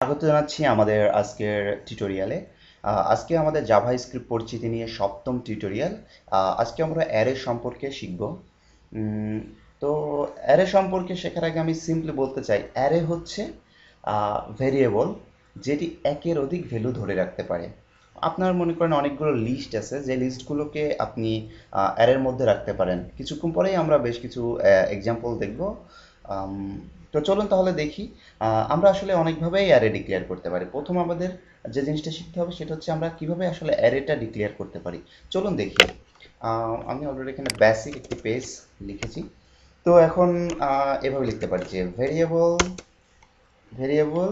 স্বাগত জানাচ্ছি আমাদের আজকের টিউটোরিয়ালে আজকে আমাদের জাভা স্ক্রিপ্ট পরিচিতি নিয়ে সপ্তম টিউটোরিয়াল আজকে আমরা অ্যারে সম্পর্কে শিখব। তো অ্যারে সম্পর্কে শেখার আগে আমি সিম্পলি বলতে চাই অ্যারে হচ্ছে ভেরিয়েবল যেটি একের অধিক ভ্যালু ধরে রাখতে পারে। আপনার মনে করেন অনেকগুলো লিস্ট আছে, যে লিস্টগুলোকে আপনি অ্যারের মধ্যে রাখতে পারেন। কিছুক্ষণ পরেই আমরা বেশ কিছু এক্সাম্পল দেখব। তো চলুন তাহলে দেখি আমরা আসলে অনেকভাবেই অ্যারে ডিক্লেয়ার করতে পারি। প্রথম আমাদের যে জিনিসটা শিখতে হবে সেটা হচ্ছে আমরা কীভাবে আসলে অ্যারেটা ডিক্লেয়ার করতে পারি। চলুন দেখি। আমি অলরেডি এখানে বেসিক একটি পেজ লিখেছি। তো এখন এভাবে লিখতে পারি যে ভেরিয়েবল ভেরিয়েবল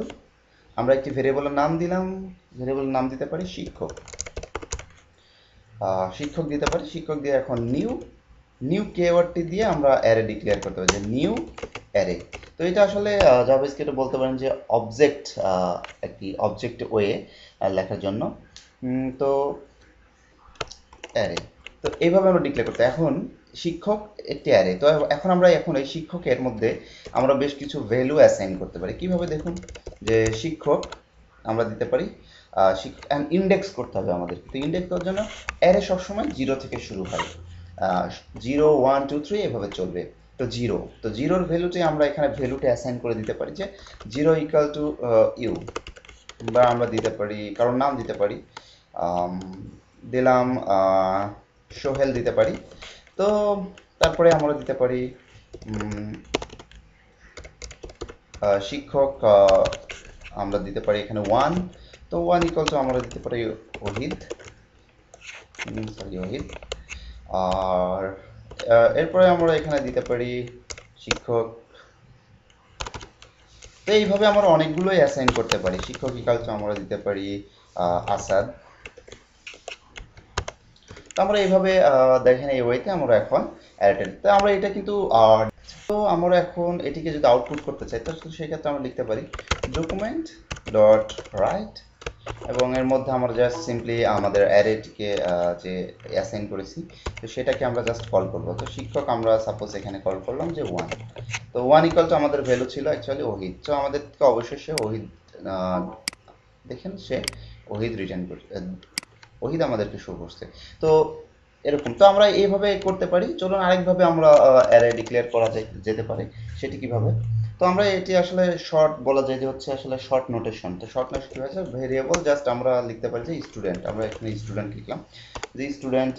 আমরা একটি ভেরিয়েবলের নাম দিলাম। ভেরিয়েবলের নাম দিতে পারি শিক্ষক। শিক্ষক দিতে পারি। শিক্ষক দিয়ে এখন নিউ নিউ কেওয়ার্ডটি দিয়ে আমরা অ্যারে ডিক্লেয়ার করতে পারি, যে নিউ অ্যারে তো এটা আসলে জাভাস্ক্রিপ্টে বলতে পারেন যে অবজেক্ট একটি অবজেক্ট ওয়ে লেখার জন্য। তো অ্যারে তো এইভাবে আমরা ডিক্লেয়ার করতে, এখন শিক্ষক একটি অ্যারে তো এখন আমরা, এখন এই শিক্ষকের মধ্যে আমরা বেশ কিছু ভ্যালু অ্যাসাইন করতে পারি। কীভাবে দেখুন? যে শিক্ষক, আমরা দিতে পারি ইন্ডেক্স করতে হবে আমাদের তো ইন্ডেক্স করার জন্য অ্যারে সবসময় জিরো থেকে শুরু হয়। জিরো ওয়ান টু থ্রি এভাবে চলবে। তো জিরো তো জিরোর ভ্যালুতে আমরা এখানে ভ্যালুটা অ্যাসাইন করে দিতে পারি যে জিরো ইকাল টু ইউ বা আমরা দিতে পারি, কারোর নাম দিতে পারি দিলাম সোহেল দিতে পারি। তো তারপরে আমরা দিতে পারি শিক্ষক আমরা দিতে পারি এখানে ওয়ান তো ওয়ান ইকাল টু আমরা দিতে পারি ওহিদ সরি ওহিদ আর এরপরে আমরা এখানে দিতে পারি শিক্ষক। তো এইভাবে আমরা অনেকগুলোই অ্যাসাইন করতে পারি। শিক্ষক টু আমরা দিতে পারি আসাদ। তো আমরা এইভাবে দেখেন এই ওয়েতে আমরা এখন অ্যারেটেড তো আমরা এটা কিন্তু তো আমরা এখন এটিকে যদি আউটপুট করতে চাই, তো সেক্ষেত্রে আমরা লিখতে পারি ডকুমেন্ট ডট রাইট এবং এর মধ্যে আমরা জাস্ট সিম্পলি আমাদের অ্যারেটিকে যে অ্যাসাইন করেছি, তো সেটাকে আমরা জাস্ট কল করব। তো শিক্ষক, আমরা সাপোজ এখানে কল করলাম যে ওয়ান তো ওয়ান ইকাল টু আমাদের ভ্যালু ছিল অ্যাকচুয়ালি ওহিদ। তো আমাদেরকে অবশ্যই সে ওহিদ দেখেন সে ওহিদ রিটার্ন করছে ওহিদ আমাদেরকে শো করছে। তো এরকম। তো আমরা এইভাবে করতে পারি। চলুন আরেকভাবে আমরা অ্যারে ডিক্লেয়ার করা যেতে পারে। সেটি কীভাবে? আমরা এটি আসলে শর্ট বলা যায় যে হচ্ছে আসলে শর্ট নোটেশন তো শর্ট নোটেশন কি হয়েছে ভেরিয়েবল জাস্ট আমরা লিখতে পারি যে স্টুডেন্ট আমরা এখানে স্টুডেন্ট লিখলাম। যে স্টুডেন্ট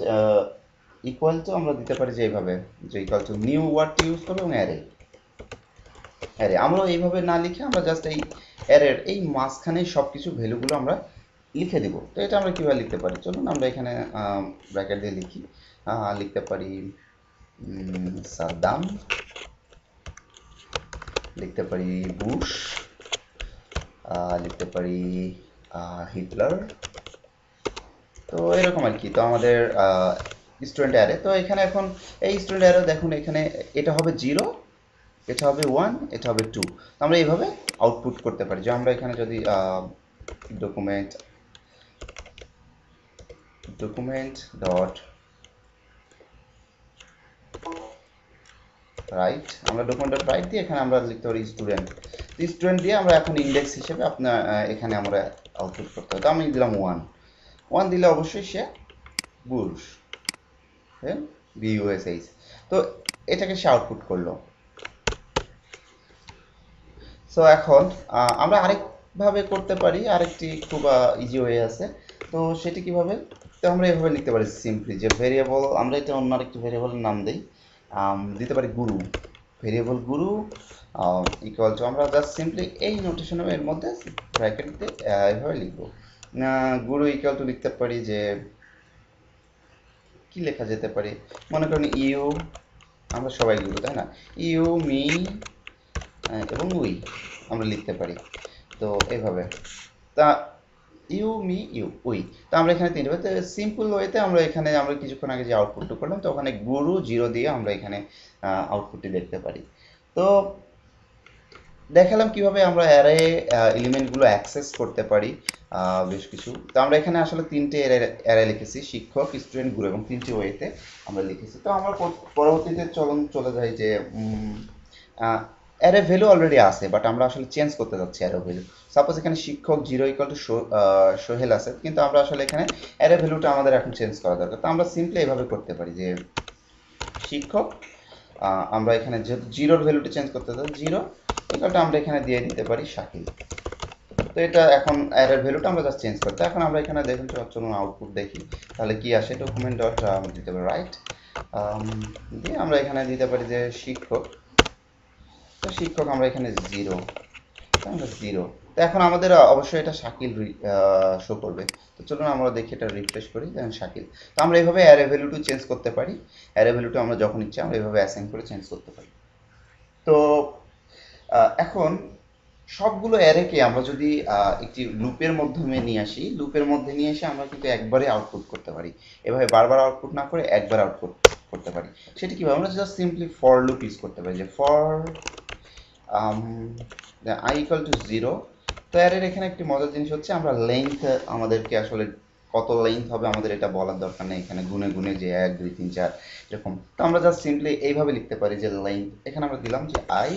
ইকুয়াল টু আমরা দিতে পারি যে এইভাবে যে ইকুয়াল টু নিউ ওয়ার্ডটি ইউজ করব এবং অ্যারে অ্যারে আমরা এইভাবে না লিখে আমরা জাস্ট এই অ্যারের এই মাঝখানে সব কিছু ভ্যালুগুলো আমরা লিখে দিব। তো এটা আমরা কীভাবে লিখতে পারি? চলুন আমরা এখানে ব্র্যাকেট দিয়ে লিখি। লিখতে পারি উম, সাদ্দাম লিখতে পারি বুশ লিখতে পারি হিটলার। তো এরকম আর কি। তো আমাদের স্টুডেন্ট অ্যারে তো এখানে এখন, এই স্টুডেন্ট অ্যারে দেখুন, এখানে এটা হবে জিরো এটা হবে ওয়ান এটা হবে টু আমরা এইভাবে আউটপুট করতে পারি। যে আমরা এখানে যদি ডকুমেন্ট ডকুমেন্ট ডট রাইট আমরা ডকুমেন্ট রাইট দিয়ে এখানে আমরা লিখতে পারি স্টুডেন্ট স্টুডেন্ট দিয়ে আমরা এখন ইন্ডেক্স হিসেবে আপনার এখানে আমরা আউটপুট করতে হবে। তো আমি দিলাম ওয়ান ওয়ান দিলে অবশ্যই সে বুশ হ্যাঁ? বিইউএসএইচ তো এটাকে সে আউটপুট করল। সো এখন আমরা আরেকভাবে করতে পারি, আরেকটি খুব ইজি ওয়ে আছে। তো সেটি কীভাবে? তো আমরা এভাবে লিখতে পারি সিম্পলি যে ভেরিয়েবল আমরা এটা অন্য আরেকটি ভেরিয়েবলের নাম দিই। দিতে পারি গুরু ভেরিয়েবল গুরু ইকুয়াল টু আমরা জাস্ট সিম্পলি এই নোটেশনের এর মধ্যে ব্র্যাকেট দিয়ে এভাবে লিখব। গুরু ইকুয়াল টু লিখতে পারি যে, কি লেখা যেতে পারে? মনে করেন ইউ, আমরা সবাই গুরু তাই না? ইউ, মি এবং উই আমরা লিখতে পারি। তো, এভাবে। তা ইউ, মি, ইউ, উই। তো আমরা এখানে তিনটে তো সিম্পল ওয়েতে আমরা এখানে, আমরা কিছুক্ষণ আগে যে আউটপুটটা করলাম, তো ওখানে গুরু জিরো দিয়ে আমরা এখানে আউটপুটটি দেখতে পারি। তো দেখালাম কীভাবে আমরা অ্যারে এলিমেন্টগুলো অ্যাক্সেস করতে পারি বেশ কিছু। তো আমরা এখানে আসলে তিনটে অ্যারে লিখেছি, শিক্ষক স্টুডেন্ট গুরু এবং তিনটে ওয়েতে আমরা লিখেছি। তো আমরা পরবর্তীতে চলন, চলে যাই যে অ্যারে ভ্যালু অলরেডি আছে বাট আমরা আসলে চেঞ্জ করতে যাচ্ছি অ্যারে ভ্যালু সাপোজ এখানে শিক্ষক জিরো ইকুয়াল টু সোহেল আছে, কিন্তু আমরা আসলে এখানে অ্যারে ভ্যালুটা আমাদের এখন চেঞ্জ করা দরকার। তো আমরা সিম্পলি এভাবে করতে পারি যে, শিক্ষক আমরা এখানে জিরোর ভ্যালুটা চেঞ্জ করতে চাই জিরো ইকুয়ালটা আমরা এখানে দিয়ে দিতে পারি শাকিল। তো এটা এখন অ্যারের ভ্যালুটা আমরা জাস্ট চেঞ্জ করতে এখন আমরা এখানে দেখুন, চলো- চলুন আউটপুট দেখি। তাহলে কি আসে? ডকুমেন্ট ডট দিতে পারি রাইট দিয়ে আমরা এখানে দিতে পারি যে শিক্ষক তো শিক্ষক আমরা এখানে জিরো আমরা জিরো তো এখন আমাদের অবশ্যই এটা শাকিল শো করবে। তো চলুন আমরা দেখি এটা রিফ্রেশ করি দেন শাকিল। তো আমরা এইভাবে অ্যারে ভ্যালুটু চেঞ্জ করতে পারি। অ্যারে ভ্যালুটু আমরা যখন ইচ্ছা আমরা এইভাবে অ্যাসাইন করে চেঞ্জ করতে পারি। তো এখন সবগুলো অ্যারেকে আমরা যদি একটি লুপের মাধ্যমে নিয়ে আসি, লুপের মধ্যে নিয়ে এসে আমরা কিন্তু একবারে আউটপুট করতে পারি। এভাবে বারবার আউটপুট না করে একবার আউটপুট করতে পারি। সেটা কীভাবে? আমরা just simply for loop use করতে পারি। যে for i equal to zero তো অ্যারের এখানে একটি মজার জিনিস হচ্ছে আমরা লেন্থ আমাদেরকে আসলে কত লেন্থ হবে আমাদের এটা বলার দরকার নেই। এখানে গুনে গুনে যে এক, দুই, তিন, চার এরকম। তো আমরা জাস্ট সিম্পলি এইভাবে লিখতে পারি যে লেন্থ এখানে আমরা দিলাম যে আই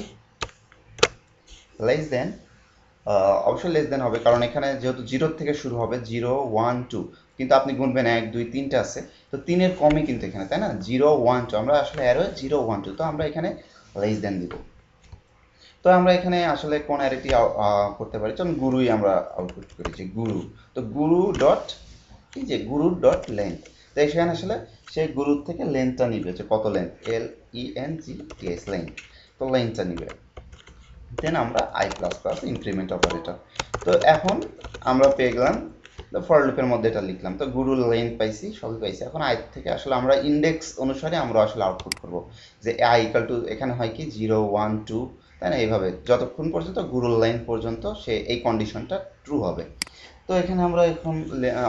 লেস দেন অবশ্যই লেস দেন হবে কারণ এখানে যেহেতু জিরোর থেকে শুরু হবে জিরো ওয়ান টু কিন্তু আপনি গুনবেন এক, দুই, তিনটা আছে। তো তিনের কমই কিন্তু এখানে, তাই না? জিরো ওয়ান টু আমরা আসলে অ্যারো জিরো ওয়ান টু তো আমরা এখানে লেস দেন দিব। তো আমরা এখানে আসলে কোন অ্যারেটি করতে পারি। চলুন গুরুই আমরা আউটপুট করেছি গুরু তো গুরু ডট এই যে গুরুর ডট লেন্থ তো সেখানে আসলে সেই গুরুর থেকে লেন্থটা নিবে, যে কত length L E N G S length তো লেন্থটা নিবে। দেন আমরা i plus plus increment operator তো এখন আমরা পেয়ে গেলাম ফর লুপের মধ্যে এটা লিখলাম। তো গুরুর লেন্থ পাইছি, সবই পাইছি। এখন আই থেকে আসলে আমরা ইন্ডেক্স অনুসারে আমরা আসলে আউটপুট করব। যে আই ইকাল টু এখানে হয় কি? জিরো ওয়ান টু তাই না? এইভাবে যতক্ষণ পর্যন্ত গুরুর লাইন পর্যন্ত সে এই কন্ডিশনটা ট্রু হবে। তো এখানে আমরা এখন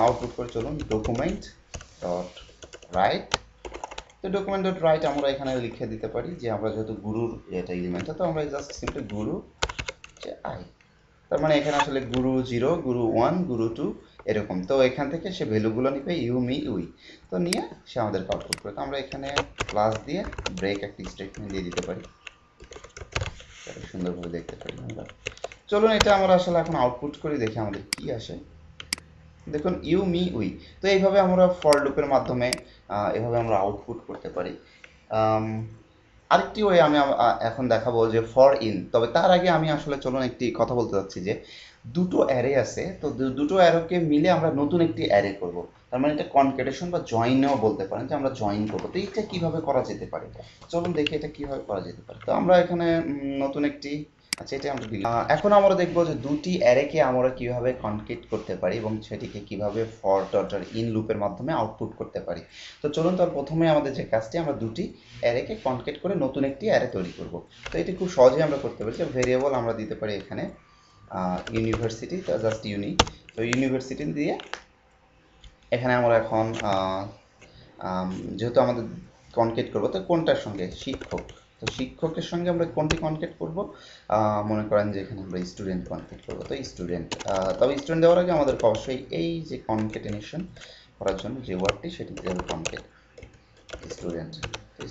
আউটপুট করে চলুন ডকুমেন্ট ডট রাইট তো ডকুমেন্ট ডট রাইট আমরা এখানে লিখে দিতে পারি যে আমরা যেহেতু গুরুর এটা এলিমেন্টটা তো আমরা জাস্ট সিম্পলি গুরু যে আই তার মানে এখানে আসলে গুরু জিরো গুরু ওয়ান গুরু টু এরকম। তো এখান থেকে সে ভ্যালুগুলো নিবে ইউ মি উই তো নিয়ে সে আমাদেরকে আউটপুট করে তো আমরা এখানে প্লাস দিয়ে ব্রেক একটি স্টেটমেন্ট দিয়ে দিতে পারি। তাহলে সুন্দরভাবে দেখতে পারি আমরা চলুন এটা আমরা আসলে এখন আউটপুট করে, দেখি আমাদের কি আসে। দেখুন ইউ মি উই তো এইভাবে আমরা ফর লুপের মাধ্যমে এভাবে আমরা আউটপুট করতে পারি। আরেকটি ওয়ে আমি এখন দেখাবো যে ফর ইন তবে তার আগে আমি আসলে চলুন একটি কথা বলতে চাচ্ছি যে, দুটো অ্যারে আছে, তো দুটো অ্যারোকে মিলে আমরা নতুন একটি অ্যারে করব। তার মানে এটা কনকেটেশন বা জয়েনও বলতে পারেন যে আমরা জয়েন করব। তো এইটা কীভাবে করা যেতে পারে? চলুন দেখি এটা কীভাবে করা যেতে পারে। তো আমরা এখানে নতুন একটি আচ্ছা এটা আমরা দিলাম এখন আমরা দেখব যে দুটি অ্যারেকে আমরা কীভাবে কনকেট করতে পারি এবং সেটিকে কীভাবে ফর ডটার ইন লুপের মাধ্যমে আউটপুট করতে পারি। তো চলুন তার প্রথমে আমাদের যে কাজটি, আমরা দুটি অ্যারেকে কনকেট করে নতুন একটি অ্যারে তৈরি করব। তো এটি খুব সহজেই আমরা করতে পারি। যে ভেরিয়েবল আমরা দিতে পারি এখানে ইউনিভার্সিটি জাস্ট ইউনি তো ইউনিভার্সিটি দিয়ে এখানে আমরা এখন যেহেতু আমাদের কনকেট করব, তো কোনটার সঙ্গে? শিক্ষক। তো শিক্ষকের সঙ্গে আমরা কোনটি কনকেট করব? মনে করেন যে এখানে আমরা স্টুডেন্ট কনকেট করব। তো স্টুডেন্ট তবে স্টুডেন্ট দেওয়ার আগে আমাদের অবশ্যই এই যে কনকেটেনেশন করার জন্য যে ওয়ার্ডটি সেটি দিতে হবে কনকেট স্টুডেন্ট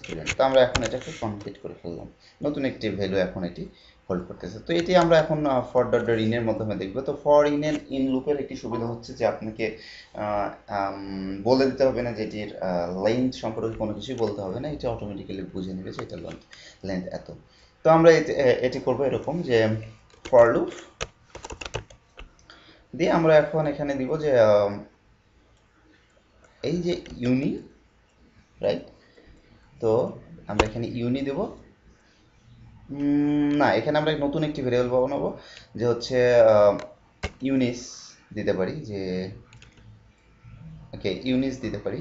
স্টুডেন্ট তো আমরা এখন এটাকে কনকেট করে ফেললাম। নতুন একটি ভ্যালু এখন এটি হোল্ড করতেছে। তো এটি আমরা এখন ফর ডট ডট ইনের মাধ্যমে দেখব। তো ফর ইন এর ইন লুপের একটি সুবিধা হচ্ছে যে আপনাকে বলে দিতে হবে না যে এটির লেন্থ সম্পর্কে কোনো কিছুই বলতে হবে না। এটা অটোমেটিক্যালি বুঝে নেবে যে এটা লেন্থ লেন্থ এত। তো আমরা এটি করব এরকম যে ফর লুপ দিয়ে আমরা এখন এখানে দিব যে এই যে ইউনি রাইট তো আমরা এখানে ইউনি দেব। না, এখানে আমরা নতুন একটি ভেরিয়েবল বানাবো যে হচ্ছে ইউনিস দিতে পারি, যে ওকে ইউনিস দিতে পারি।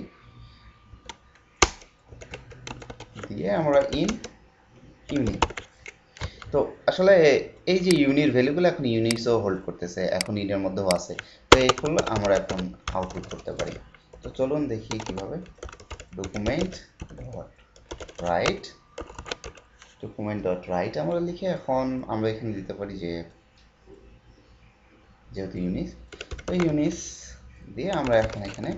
দিয়ে আমরা ইন ইউনি তো আসলে এই যে ইউনির ভ্যালুগুলো এখন ইউনিসও হোল্ড করতেছে, এখন ইনের মধ্যেও আছে, তো এইগুলো আমরা এখন আউটপুট করতে পারি। তো চলুন দেখি কীভাবে। Document write document dot write আমরা লিখে এখন আমরা এখানে দিতে পারি যে যেহেতু ইউনিস তো ইউনিস দিয়ে আমরা এখন এখানে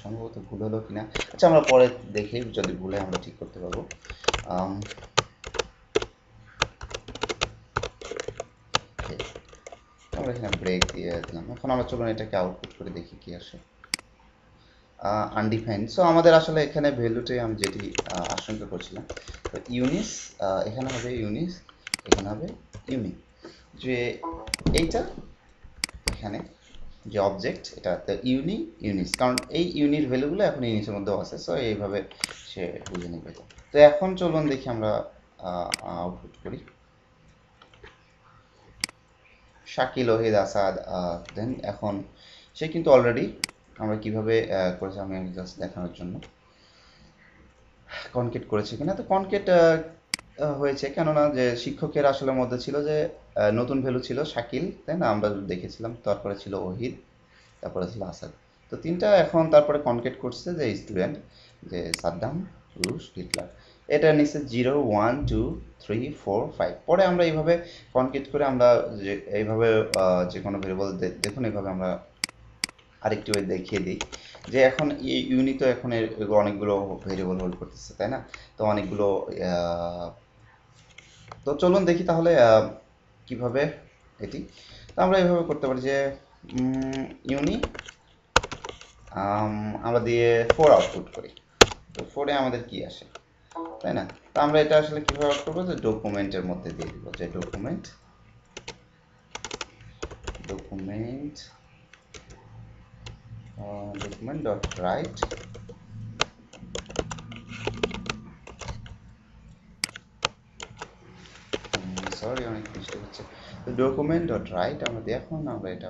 সম্ভবত ভুল হলো কিনা। আচ্ছা আমরা পরে দেখি যদি ভুলে আমরা ঠিক করতে পারব। আম, আমরা এখানে ব্রেক দিয়ে দিলাম। এখন আমরা চলুন এটাকে আউটপুট করে দেখি কি আসে। আনডিফাইন্ড সো আমাদের আসলে এখানে ভ্যালুটাই আমি যেটি আশঙ্কা করছিলাম। তো ইউনিস এখানে হবে ইউনিস, এখানে হবে ইউনি। যে এইটা, এখানে যে অবজেক্ট এটা ইউনি ইউনিস কারণ এই ইউনির ভ্যালুগুলো এখন ইউনিসের মধ্যেও আছে। সো এইভাবে সে বুঝে নেবে। তো এখন চলুন দেখি আমরা আউটপুট করি। শাকিল ওহিদ আসাদ দেন এখন সে কিন্তু অলরেডি আমরা কীভাবে করেছে আমি জাস্ট দেখানোর জন্য। কনকেট করেছে কিনা? তো কনকেট হয়েছে। কেননা যে শিক্ষকের আসলে মধ্যে ছিল যে নতুন ভ্যালু ছিল শাকিল, তাই না? আমরা দেখেছিলাম। তারপরে ছিল ওহিদ, তারপরে ছিল আসাদ। তো তিনটা এখন তারপরে কনকেট করছে যে স্টুডেন্ট যে সাদ্দাম, রুশ, হিটলার। এটা নিচে zero, one, two, three, four, five. পরে আমরা এইভাবে কনকেট করে আমরা যে, এইভাবে যে কোনো ভেরিয়েবল দেখুন, এইভাবে আমরা আরেকটি ওয়ে দেখিয়ে দিই। যে এখন এই ইউনি তো এখন অনেকগুলো ভেরিয়েবল হোল্ড করতেছে, তাই না? তো অনেকগুলো তো চলুন দেখি তাহলে কীভাবে এটি। তো আমরা এভাবে করতে পারি যে ইউনি আমরা দিয়ে ফোর আউটপুট করি। তো ফোরে আমাদের কি আসে? তাই না? তো আমরা এটা আসলে কীভাবে আউট করব? যে ডকুমেন্টের মধ্যে দিয়ে দিব। যে document document document dot write sorry অনেক বৃষ্টি হচ্ছে। তো ডকুমেন্ট ডট রাইট আমরা দেখুন আমরা এটা।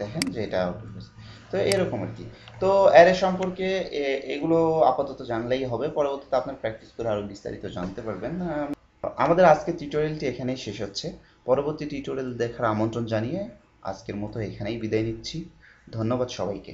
দেখেন যে এটা আউটপুট হচ্ছে তো এরকম আর কি। তো অ্যারে সম্পর্কে এগুলো আপাতত জানলেই হবে। পরবর্তীতে আপনার প্র্যাকটিস করে আরও বিস্তারিত জানতে পারবেন। আমাদের আজকের টিউটোরিয়ালটি এখানেই শেষ হচ্ছে। পরবর্তী টিউটোরিয়াল দেখার আমন্ত্রণ জানিয়ে আজকের মতো এখানেই বিদায় নিচ্ছি। ধন্যবাদ সবাইকে